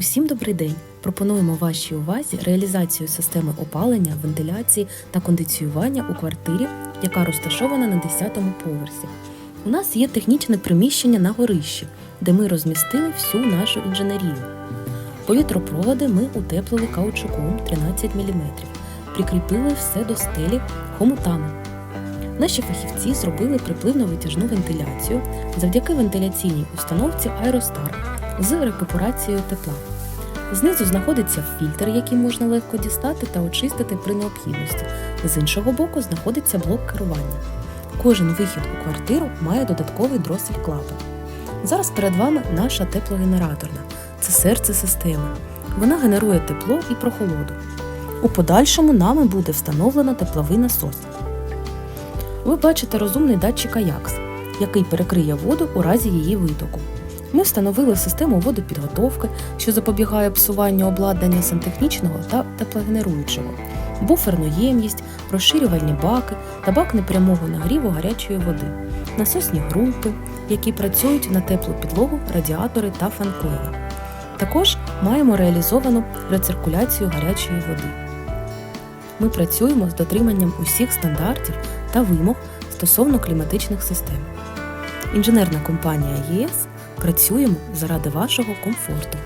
Усім добрий день! Пропонуємо вашій увазі реалізацію системи опалення, вентиляції та кондиціювання у квартирі, яка розташована на 10-му поверсі. У нас є технічне приміщення на горищі, де ми розмістили всю нашу інженерію. Повітропроводи ми утеплили каучуком 13 мм, прикріпили все до стелі хомутами. Наші фахівці зробили припливно-витяжну вентиляцію завдяки вентиляційній установці Аеростар з рекуперацією тепла. Знизу знаходиться фільтр, який можна легко дістати та очистити при необхідності. З іншого боку знаходиться блок керування. Кожен вихід у квартиру має додатковий дросель клапан. Зараз перед вами наша теплогенераторна. Це серце системи. Вона генерує тепло і прохолоду. У подальшому нами буде встановлено тепловий насос. Ви бачите розумний датчик Аякс, який перекриє воду у разі її витоку. Ми встановили систему водопідготовки, що запобігає псуванню обладнання сантехнічного та теплогенеруючого, буферну ємність, розширювальні баки та бак непрямого нагріву гарячої води, насосні групи, які працюють на теплу підлогу, радіатори та фанкойли. Також маємо реалізовану рециркуляцію гарячої води. Ми працюємо з дотриманням усіх стандартів та вимог стосовно кліматичних систем. Інженерна компанія ЄС працюємо заради вашого комфорту.